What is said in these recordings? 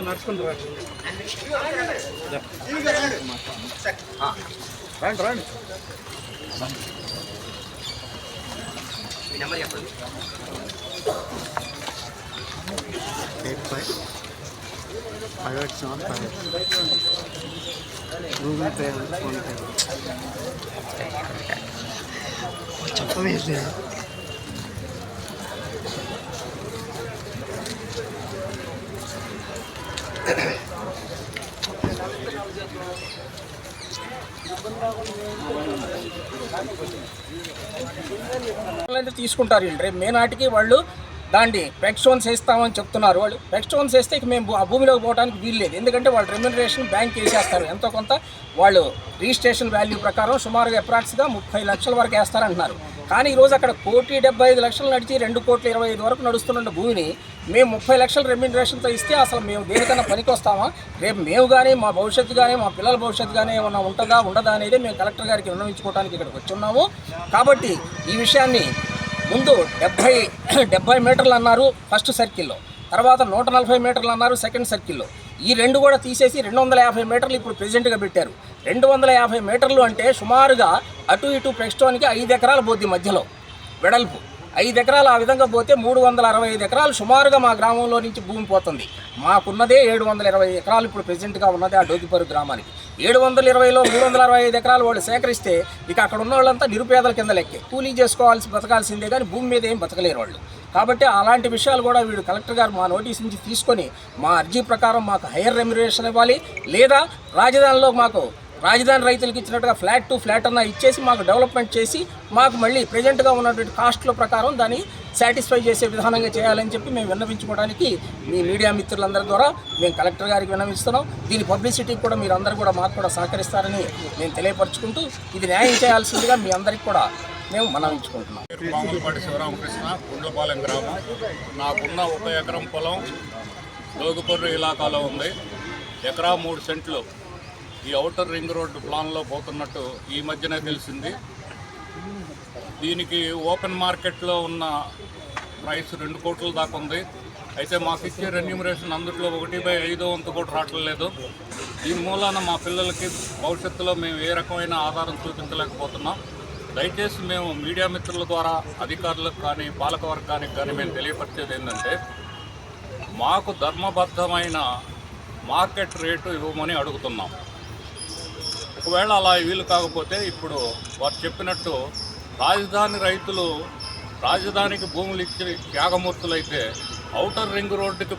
నడుచుకుంటూ రండి. రండి eight five. Five eight seven five Google Pay PhonePe చెప్పలేదు తీసుకుంటారు వీళ్ళు. రేపు మే నాటికి వాళ్ళు దాన్ని పెక్ వేస్తామని చెప్తున్నారు. వాళ్ళు పెక్ వేస్తే ఇక మేము ఆ భూమిలోకి పోవడానికి వీల్లేదు ఎందుకంటే వాళ్ళు రెమ్యునరేషన్ బ్యాంక్ వేసేస్తారు. ఎంతో కొంత వాళ్ళు రిజిస్ట్రేషన్ వాల్యూ ప్రకారం సుమారుగా అప్రాక్స్గా ముప్పై లక్షల వరకు వేస్తారంటున్నారు. కానీ ఈరోజు అక్కడ కోటి డెబ్బై ఐదు లక్షలు నడిచి రెండు కోట్ల ఇరవై ఐదు వరకు నడుస్తున్న భూమిని మేము ముప్పై లక్షల రెమ్యూనరేషన్తో ఇస్తే అసలు మేము దేనికన్నా పనికి వస్తామా రేపు మేము కానీ మా భవిష్యత్తు కానీ మా పిల్లల భవిష్యత్తు కానీ ఏమన్నా ఉంటుందా ఉండదా అనేది మేము కలెక్టర్ గారికి విన్నవించుకోవడానికి ఇక్కడికి వచ్చి ఉన్నాము కాబట్టి ఈ విషయాన్ని ముందు డెబ్భై డెబ్భై మీటర్లు అన్నారు ఫస్ట్ సర్కిల్లో. తర్వాత నూట నలభై మీటర్లు అన్నారు సెకండ్ సర్కిల్లో. ఈ రెండు కూడా తీసేసి రెండు వందల యాభై మీటర్లు ఇప్పుడు ప్రెజెంట్గా పెట్టారు. రెండు వందల యాభై మీటర్లు అంటే సుమారుగా అటు ఇటు ప్రెస్టోన్కి ఐదు ఎకరాల పోద్ది మధ్యలో వెడల్పు. ఐదు ఎకరాలు ఆ విధంగా పోతే మూడు వందల అరవై ఐదు ఎకరాలు సుమారుగా మా గ్రామంలో నుంచి భూమి పోతుంది. మాకున్నదే ఏడు వందల ఇరవై ఎకరాలు ఇప్పుడు ప్రెజెంట్గా ఉన్నది ఆ డోకిపరు గ్రామానికి. ఏడు వందల ఇరవైలో మూడు వందల అరవై ఐదు ఎకరాలు వాళ్ళు సేకరిస్తే ఇక అక్కడ ఉన్న వాళ్ళంతా నిరుపేదల కింద లెక్కే. కూలీ చేసుకోవాల్సి బతకాల్సిందే కానీ భూమి మీద ఏం బతకలేరు వాళ్ళు. కాబట్టి అలాంటి విషయాలు కూడా వీడు కలెక్టర్ గారు మా నోటీస్ నుంచి తీసుకొని మా అర్జీ ప్రకారం మాకు హైయర్ రెమ్యురేషన్ ఇవ్వాలి. లేదా రాజధానిలో మాకు రాజధాని రైతులకు ఇచ్చినట్టుగా ఫ్లాట్ టు ఫ్లాట్ అన్న ఇచ్చేసి మాకు డెవలప్మెంట్ చేసి మాకు మళ్ళీ ప్రజెంట్గా ఉన్నటువంటి కాస్ట్ల ప్రకారం దాన్ని సాటిస్ఫై చేసే విధానంగా చేయాలని చెప్పి మేము విన్నవించుకోవడానికి మీ మీడియా మిత్రులందరి ద్వారా మేము కలెక్టర్ గారికి విన్నవిస్తున్నాం. దీని పబ్లిసిటీకి కూడా మీరు అందరూ కూడా మాకు కూడా సహకరిస్తారని మేము తెలియపరచుకుంటూ ఇది న్యాయం చేయాల్సిందిగా మీ అందరికి కూడా మేము మనవించుకుంటున్నాం పేరు శివరామకృష్ణ గుండ్లపాలెం గ్రామం. నాకున్న ఒక ఎకరం పొలం లోగుపర్రు ఇలాకాలో ఉంది. ఎకరా మూడు సెంట్లు. ఈ అవుటర్ రింగ్ రోడ్డు ప్లాన్లో పోతున్నట్టు ఈ మధ్యనే తెలిసింది. దీనికి ఓపెన్ మార్కెట్లో ఉన్న ప్రైస్ రెండు కోట్ల దాకా ఉంది. అయితే మాకు ఇచ్చే రెన్యూమరేషన్ అందులో ఒకటి బై ఐదో వంతు కూడా రావట్లేదు. దీని మూలాన మా పిల్లలకి భవిష్యత్తులో మేము ఏ రకమైన ఆధారం చూపించలేకపోతున్నాం. దయచేసి మేము మీడియా మిత్రుల ద్వారా అధికారులకు కానీ పాలకవర్గానికి కానీ మేము తెలియపరిచేది ఏంటంటే మాకు ధర్మబద్ధమైన మార్కెట్ రేటు ఇవ్వమని అడుగుతున్నాం. ఒకవేళ అలా వీలు కాకపోతే ఇప్పుడు వారు చెప్పినట్టు రాజధాని రైతులు రాజధానికి భూములు ఇచ్చి త్యాగమూర్తులైతే ఔటర్ రింగ్ రోడ్డుకి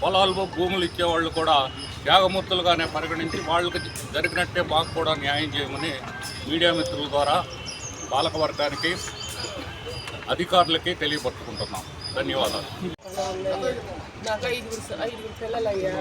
పొలాలు భూములు ఇచ్చేవాళ్ళు కూడా త్యాగమూర్తులుగానే పరిగణించి వాళ్ళకి జరిగినట్టే మాకు కూడా న్యాయం చేయమని మీడియా మిత్రుల ద్వారా పాలకవర్గానికి అధికారులకి తెలియపరుచుకుంటున్నాం. ధన్యవాదాలు. నాకు ఐదుగురు ఐదుగురు పిల్లలు అయ్యా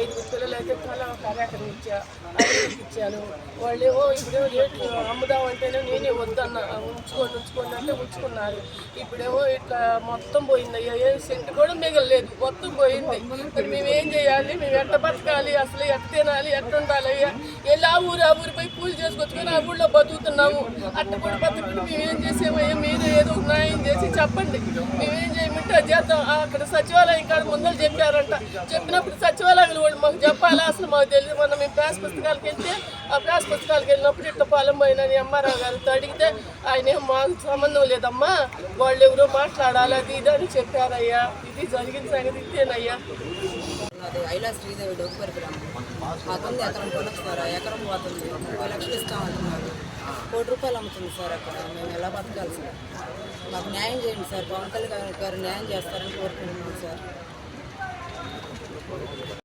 ఐదుగురు పిల్లలు అయితే పొలం ఒక ఎకరం ఇచ్చా ఐదుగురికి ఇచ్చాను. వాళ్ళేమో ఇప్పుడేమో రేట్లు అమ్ముదామంటేనే నేనే వద్దన్న. ఉంచుకొని ఉంచుకొని అంటే ఉంచుకున్నారు. ఇప్పుడేమో ఇట్లా మొత్తం పోయింది అయ్యా ఏ సెంట్ కూడా మిగలలేదు. మొత్తం పోయింది. మరి మేము ఏం చేయాలి? మేము ఎట్ట బతకాలి? అసలు ఎట్ట తినాలి? ఎట్ట ఉండాలి అయ్యా వెళ్ళి ఆ ఊరు ఆ ఊరి పోయి పూజ చేసుకొచ్చుకొని ఆ ఊళ్ళో బతుకుతున్నాము. అట్ట కూడా బతుకుని మేము ఏం చేసామయ్యా? మీరు ఏదో ఒక న్యాయం చేసి చెప్పండి. మేమేం చేయమంటే అది చేద్దాం. ఇక్కడ సచివాలయం ఇక్కడ ముందర చెప్పారంట. చెప్పినప్పుడు సచివాలయం వాళ్ళు మాకు చెప్పాలా? అసలు మాకు తెలియదు మొన్న మేము ప్యాస్ పుస్తకాలకు వెళ్తే ఆ ప్యాస్ పుస్తకాలకు వెళ్ళినప్పుడు ఇట్లా పొలం పోయినని ఎంఆర్ఆర్ గారితో అడిగితే ఆయన ఏం మాకు సంబంధం లేదమ్మా. వాళ్ళు ఎవరో మాట్లాడాలి అది ఇది అని చెప్పారయ్యా. ఇది జరిగిన సంగతి ఇదేనయ్యా. ఐలా శ్రీదేవి డొక్కరి గ్రామం. మాకుంది ఎకరం పొలం ఎకరం పోతుంది లక్షలు ఇస్తామంటున్నారు. కోటి రూపాయలు అమ్ముతుంది సార్ అక్కడ. మేము ఎలా బతకాలి సార్? మాకు న్యాయం చేయండి సార్. పవన్ కళ్యాణ్ గారు న్యాయం చేస్తారని కోరుకుంటున్నాం సార్.